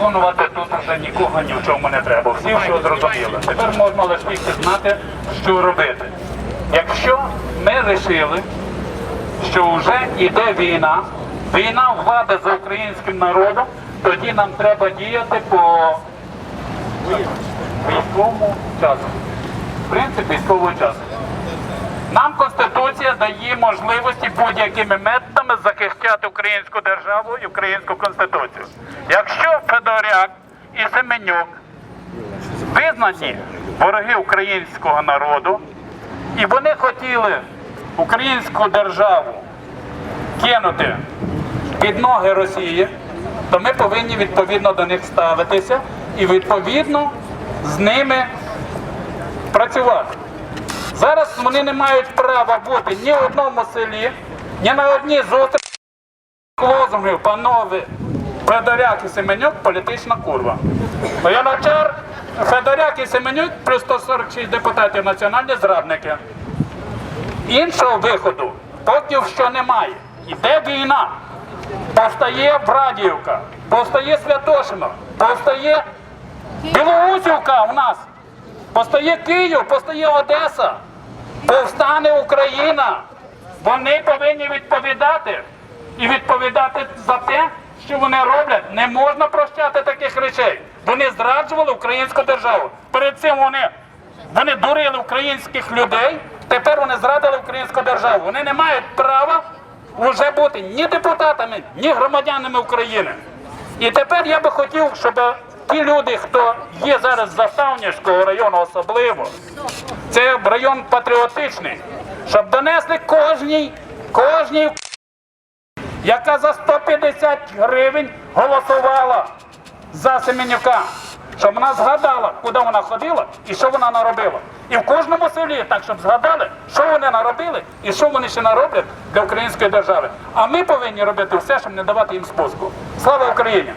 переконувати тут вже нікого ні в чому не треба. Всі все зрозуміли. Тепер можна лише тільки знати, що робити. Якщо ми вирішили, що вже йде війна, війна влада за українським народом, тоді нам треба діяти по військовому часу. Принцип військового часу. Нам Конституція дає можливості будь-якими методами захищати українську державу і українську конституцію. Якщо Семенюк. Визнані вороги українського народу, і вони хотіли українську державу кинути під ноги Росії, то ми повинні відповідно до них ставитися і відповідно з ними працювати. Зараз вони не мають права бути ні в одному селі, ні на одній зустрічі. Лозунгів, панове Федоряк і Семенюк політична курва. Яночар, Федоряк і Семенюк плюс 146 депутатів національні зрадники. Іншого виходу поки що немає. Іде війна. Повстає Брадіївка, повстає Святошино, повстає Білоусівка у нас, повстає Київ, повстає Одеса, повстане Україна. Вони повинні відповідати і відповідати за те, що вони роблять. Не можна прощати таких речей. Вони зраджували українську державу. Перед цим вони, вони дурили українських людей. Тепер вони зрадили українську державу. Вони не мають права вже бути ні депутатами, ні громадянами України. І тепер я би хотів, щоб ті люди, хто є зараз з Заставнівського району особливо, це район патріотичний, щоб донесли кожній, кожній, яка за 150 гривень голосувала за Семенюка, щоб вона згадала, куди вона ходила і що вона наробила. І в кожному селі, так щоб згадали, що вони наробили і що вони ще нароблять для української держави. А ми повинні робити все, щоб не давати їм спуску. Слава Україні!